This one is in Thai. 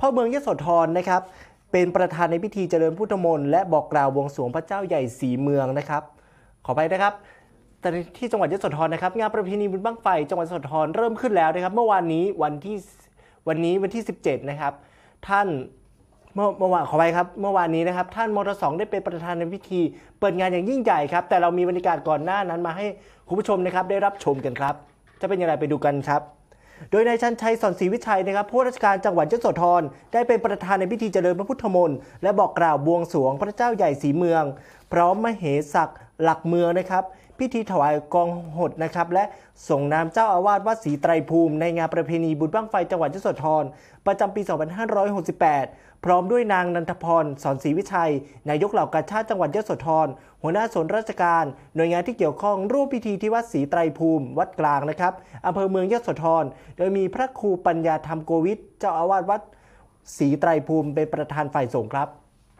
พ่อเมืองยโสธรนะครับ เป็นประธานในพิธีเจริญพุทธมนต์และบอกกล่าววงสวงพระเจ้าใหญ่สีเมืองนะครับ ขอไปนะครับแต่ที่จังหวัดยโสธรนะครับ งานประเพณีบุญบั้งไฟจังหวัดยโสธรเริ่มขึ้นแล้วนะครับ เมื่อวานนี้วันที่วันนี้วันที่ 17 นะครับ ท่านเมื่อเมื่อวานขอไปครับเมื่อวานนี้นะครับ ท่านมทสองได้เป็นประธานในพิธี เปิดงานอย่างยิ่งใหญ่ครับ แต่เรามีบรรยากาศก่อนหน้านั้นมาให้คุณผู้ชมนะครับ ได้รับชมกันครับ จะเป็นอย่างไรไปดูกันครับ โดยนายชันชัยสอนศรีวิชัยนะครับผู้ว่าราชการจังหวัดยโสธรได้เป็นประธานในพิธีเจริญพระพุทธมนต์และบอกกล่าวบวงสรวงพระเจ้าใหญ่สีเมืองพร้อมมเหสักหลักเมืองนะครับ พิธีถวายกองหดนะครับ และส่งนามเจ้าอาวาสวัดศรีไตรภูมิ ในงานประเพณีบุญบั้งไฟจังหวัดยโสธรประจำปี 2568 พร้อมด้วยนางนันทพรสอนศรีวิชัย นายกเหล่ากาชาติจังหวัดยโสธรหัวหน้าส่วนราชการ หน่วยงานที่เกี่ยวข้องร่วมพิธีที่วัดศรีไตรภูมิ วัดกลางนะครับอำเภอเมืองยโสธรโดยมีพระครูปัญญาธรรมโกวิทเจ้าอาวาสวัดศรีไตรภูมิเป็นประธานฝ่ายสงฆ์ครับ